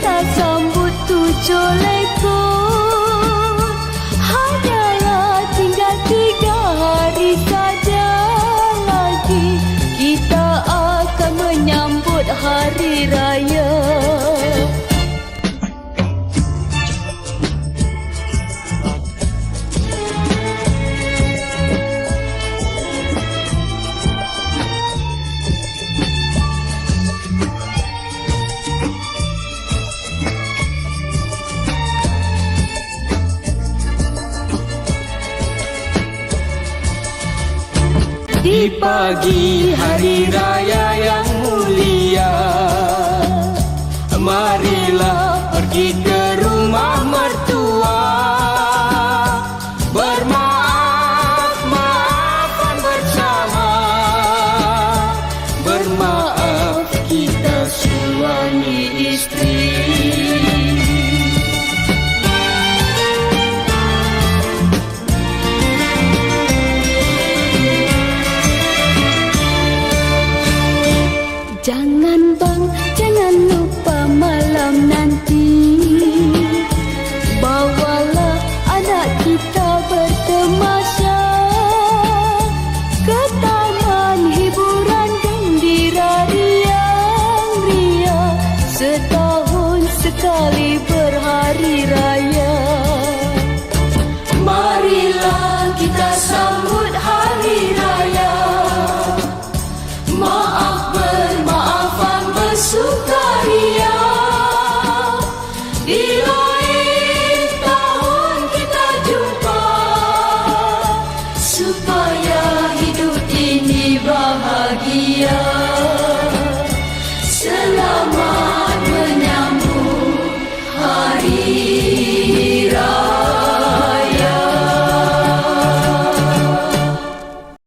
cinta sambut tu colek Di pagi hari raya yang mulia Marilah pergi ke Jangan bang, jangan lupa malam nanti. Bawalah anak kita bertemasya Ke taman hiburan gembira riang ria. Setahun sekali berhari raya